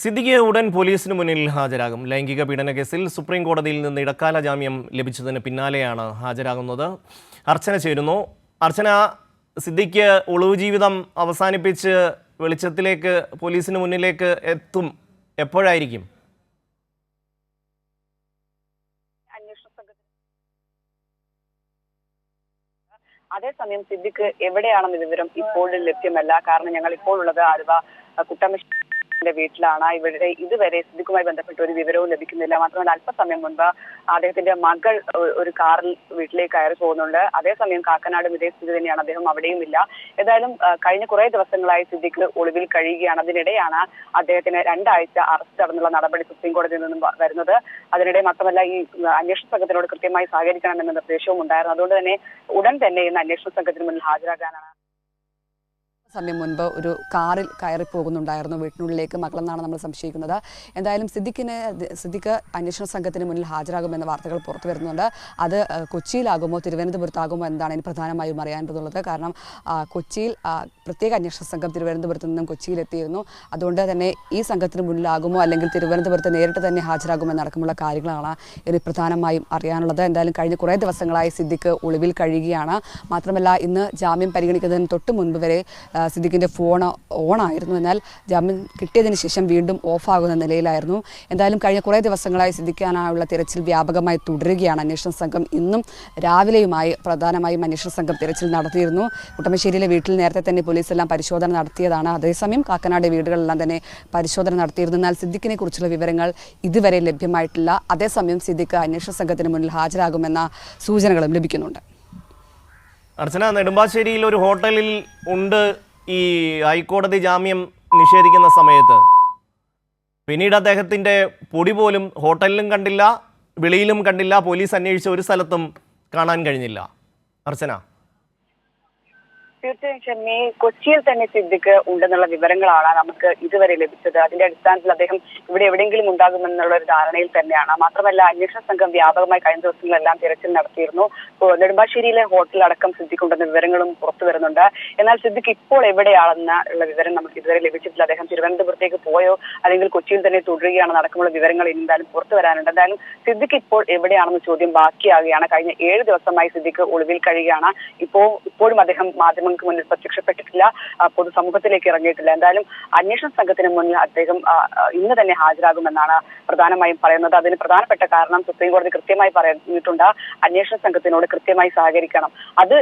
സിദ്ദിഖ് ഉടൻ പോലീസിന് മുന്നിൽ ഹാജരാകും. ലൈംഗിക പീഡന കേസിൽ സുപ്രീം കോടതിയിൽ നിന്ന് ഇടക്കാല ജാമ്യം ലഭിച്ചതിന് പിന്നാലെയാണ് ഹാജരാകുന്നത്. അർച്ചന ചേരുന്നു. അർച്ചന സിദ്ദിഖ് ഒളിവ് ജീവിതം അവസാനിപ്പിച്ച് വെളിച്ചത്തിലേക്ക് പോലീസിന് മുന്നിലേക്ക് എത്തും എപ്പോഴായിരിക്കും? അതേസമയം സിദ്ദിഖ് എവിടെയാണെന്ന വിവരം ഇപ്പോഴും ലഭ്യമല്ല. കാരണം ഞങ്ങൾ ഇപ്പോൾ ഉള്ളത് ആലുവ കുട്ടമശ്ശേരിന്റെ വീട്ടിലാണ്. ഇവിടെ ഇതുവരെ സിദ്ദിഖുമായി ബന്ധപ്പെട്ട ഒരു വിവരവും ലഭിക്കുന്നില്ല. മാത്രമല്ല അല്പസമയം മുൻപ് അദ്ദേഹത്തിന്റെ മകൾ ഒരു കാറിൽ വീട്ടിലേക്ക് കയറി പോകുന്നുണ്ട്. അതേസമയം കാക്കനാട് ഇതേ സ്ഥിതി തന്നെയാണ്. അദ്ദേഹം അവിടെയും ഇല്ല. ഏതായാലും കഴിഞ്ഞ കുറെ ദിവസങ്ങളായി സിദ്ദിഖ് ഒളിവിൽ കഴിയുകയാണ്. അതിനിടെയാണ് അദ്ദേഹത്തിന് രണ്ടാഴ്ച അറസ്റ്റ് നടന്നുള്ള നടപടി സുപ്രീം കോടതിയിൽ നിന്നും വരുന്നത്. അതിനിടെ മാത്രമല്ല ഈ അന്വേഷണ സംഘത്തിനോട് കൃത്യമായി സഹകരിക്കണമെന്ന നിർദ്ദേശവും ഉണ്ടായിരുന്നു. അതുകൊണ്ട് തന്നെ ഉടൻ തന്നെ ഇന്ന് അന്വേഷണ സംഘത്തിന് മുന്നിൽ ഹാജരാകാനാണ് സമയം മുൻപ് ഒരു കാറിൽ കയറി പോകുന്നുണ്ടായിരുന്നു. വീട്ടിനുള്ളിലേക്ക് മകളെന്നാണ് നമ്മൾ സംശയിക്കുന്നത്. എന്തായാലും സിദ്ദിഖിന് സിദ്ദിഖ് അന്വേഷണ സംഘത്തിന് മുന്നിൽ ഹാജരാകുമെന്ന വാർത്തകൾ പുറത്തു വരുന്നുണ്ട്. അത് കൊച്ചിയിലാകുമോ തിരുവനന്തപുരത്താകുമോ എന്നതാണ് ഇനി പ്രധാനമായും അറിയാനുള്ളത്. കാരണം കൊച്ചിയിൽ പ്രത്യേക അന്വേഷണ സംഘം തിരുവനന്തപുരത്ത് നിന്നും കൊച്ചിയിലെത്തിയിരുന്നു. അതുകൊണ്ട് തന്നെ ഈ സംഘത്തിന് മുന്നിലാകുമോ അല്ലെങ്കിൽ തിരുവനന്തപുരത്ത് നേരിട്ട് തന്നെ ഹാജരാകുമെന്നടക്കമുള്ള കാര്യങ്ങളാണ് ഇനി പ്രധാനമായും അറിയാനുള്ളത്. എന്തായാലും കഴിഞ്ഞ കുറേ ദിവസങ്ങളായി സിദ്ദിഖ് ഒളിവിൽ കഴിയുകയാണ്. മാത്രമല്ല ഇന്ന് ജാമ്യം പരിഗണിക്കുന്നതിന് തൊട്ട് മുൻപ് വരെ സിദ്ദിഖിന്റെ ഫോൺ ഓണായിരുന്നു. എന്നാൽ ജാമ്യം കിട്ടിയതിന് ശേഷം വീണ്ടും ഓഫാകുന്ന നിലയിലായിരുന്നു. എന്തായാലും കഴിഞ്ഞ കുറേ ദിവസങ്ങളായി സിദ്ദിഖാനായുള്ള തിരച്ചിൽ വ്യാപകമായി തുടരുകയാണ്. അന്വേഷണ സംഘം ഇന്നും രാവിലെയുമായി പ്രധാനമായും അന്വേഷണ സംഘം തിരച്ചിൽ നടത്തിയിരുന്നു. കുട്ടമശ്ശേരിയിലെ വീട്ടിൽ നേരത്തെ തന്നെ പോലീസ് എല്ലാം പരിശോധന നടത്തിയതാണ്. അതേസമയം കാക്കനാട് വീടുകളെല്ലാം തന്നെ പരിശോധന നടത്തിയിരുന്നു. എന്നാൽ സിദ്ദിഖിനെ കുറിച്ചുള്ള വിവരങ്ങൾ ഇതുവരെ ലഭ്യമായിട്ടില്ല. അതേസമയം സിദ്ദിഖ് അന്വേഷണ സംഘത്തിന് മുന്നിൽ ഹാജരാകുമെന്ന സൂചനകളും ലഭിക്കുന്നുണ്ട്. അർച്ചന നെടുമ്പാശ്ശേരിയിൽ ഒരു ഹോട്ടലിൽ ഉണ്ട് ഈ ഹൈക്കോടതി ജാമ്യം നിഷേധിക്കുന്ന സമയത്ത് പിന്നീട് അദ്ദേഹത്തിന്റെ പൊടി പോലും ഹോട്ടലിലും കണ്ടില്ല വെളിയിലും കണ്ടില്ല പോലീസ് അന്വേഷിച്ച ഒരു സ്ഥലത്തും കാണാൻ കഴിഞ്ഞില്ല. അർച്ചന. തീർച്ചയായും ഷെമ്മി കൊച്ചിയിൽ തന്നെ സിദ്ദിഖ് ഉണ്ടെന്നുള്ള വിവരങ്ങളാണ് നമുക്ക് ഇതുവരെ ലഭിച്ചത്. അതിന്റെ അടിസ്ഥാനത്തിൽ അദ്ദേഹം ഇവിടെ എവിടെയെങ്കിലും ഉണ്ടാകുമെന്നുള്ള ഒരു ധാരണയിൽ തന്നെയാണ്. മാത്രമല്ല അന്വേഷണ സംഘം വ്യാപകമായി കഴിഞ്ഞ ദിവസങ്ങളെല്ലാം തിരച്ചിൽ നടത്തിയിരുന്നു. നെടുമ്പാശ്ശേരിയിലെ ഹോട്ടൽ അടക്കം സിദ്ദിഖ് ഉണ്ടെന്ന വിവരങ്ങളും പുറത്തു വരുന്നുണ്ട്. എന്നാൽ സിദ്ദിഖ് ഇപ്പോൾ എവിടെയാണെന്ന ഉള്ള വിവരം നമുക്ക് ഇതുവരെ ലഭിച്ചിട്ടില്ല. അദ്ദേഹം തിരുവനന്തപുരത്തേക്ക് പോയോ അല്ലെങ്കിൽ കൊച്ചിയിൽ തന്നെ തുടരുകയാണ് നടക്കുമുള്ള വിവരങ്ങൾ എന്തായാലും പുറത്തു വരാനുണ്ട്. എന്തായാലും സിദ്ദിഖ് ഇപ്പോൾ എവിടെയാണെന്ന ചോദ്യം ബാക്കിയാകുകയാണ് കഴിഞ്ഞ ഏഴ് ദിവസമായി സിദ്ദിഖ് ഒളിവിൽ കഴിയുകയാണ്. ഇപ്പോ ഇപ്പോഴും അദ്ദേഹം മാധ്യമങ്ങൾക്ക് മുന്നിൽ പ്രത്യക്ഷപ്പെട്ടിട്ടില്ല പൊതുസമൂഹത്തിലേക്ക് ഇറങ്ങിയിട്ടില്ല. എന്തായാലും അന്വേഷണ സംഘത്തിന് മുന്നിൽ അദ്ദേഹം ഇന്ന് തന്നെ ഹാജരാകുമെന്നാണ് പ്രധാനമായും പറയുന്നത്. അതിന് പ്രധാനപ്പെട്ട കാരണം സുപ്രീം കോടതി കൃത്യമായി പറഞ്ഞിട്ടുണ്ട് അന്വേഷണ സംഘത്തിനോട് കൃത്യമായി സഹകരിക്കണം. അത്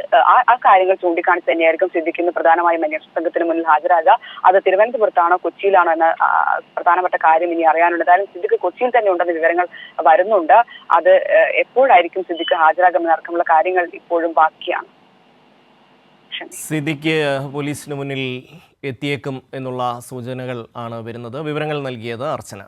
ആ കാര്യങ്ങൾ ചൂണ്ടിക്കാണിച്ച് തന്നെയായിരിക്കും സിദ്ധിക്കുന്നത് പ്രധാനമായും അന്വേഷണ സംഘത്തിന് മുന്നിൽ ഹാജരാകുക. അത് തിരുവനന്തപുരത്താണോ കൊച്ചിയിലാണോ എന്ന പ്രധാനപ്പെട്ട കാര്യം ഇനി അറിയാനുണ്ട്. എന്തായാലും സിദ്ദിഖ് കൊച്ചിയിൽ തന്നെ ഉണ്ടെന്ന വിവരങ്ങൾ വരുന്നുണ്ട്. അത് എപ്പോഴായിരിക്കും സിദ്ദിഖ് ഹാജരാകുമെന്നടക്കമുള്ള കാര്യങ്ങൾ ഇപ്പോഴും ബാക്കിയാണ്. സിദ്ദിഖ് പോലീസിന് മുന്നിൽ എത്തിയേക്കും എന്നുള്ള സൂചനകൾ ആണ് വരുന്നത്. വിവരങ്ങൾ നൽകിയത് അർച്ചന.